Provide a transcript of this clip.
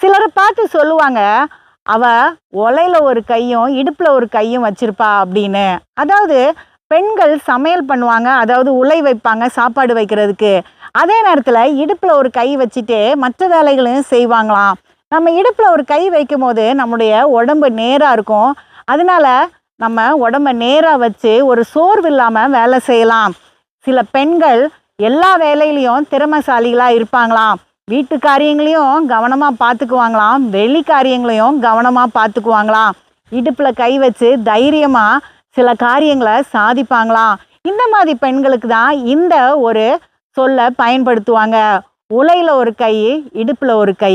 சிலரை பார்த்து சொல்லுவாங்க அவ ஒலையில ஒரு கையும் இடுப்புல ஒரு கையும் வச்சிருப்பா அப்படின்னு. அதாவது பெண்கள் சமையல் பண்ணுவாங்க அதாவது உலை வைப்பாங்க சாப்பாடு வைக்கிறதுக்கு. அதே நேரத்தில் இடுப்பில் ஒரு கை வச்சுட்டு மற்ற வேலைகளையும் செய்வாங்களாம். நம்ம இடுப்பில் ஒரு கை வைக்கும் போது நம்முடைய உடம்பு நேராக இருக்கும். அதனால நம்ம உடம்ப நேராக வச்சு ஒரு சோர்வு இல்லாமல் வேலை செய்யலாம். சில பெண்கள் எல்லா வேலையிலையும் திறமைசாலிகளாக இருப்பாங்களாம். வீட்டு காரியங்களையும் கவனமாக பார்த்துக்குவாங்களாம் வெளி காரியங்களையும் கவனமாக பார்த்துக்குவாங்களாம் இடுப்பில் கை வச்சு தைரியமாக சில காரியங்களை சாதிப்பாங்களாம். இந்த மாதிரி பெண்களுக்கு தான் இந்த ஒரு சொல்லை பயன்படுத்துவாங்க. உலையில் ஒரு கை இடுப்பில் ஒரு கை.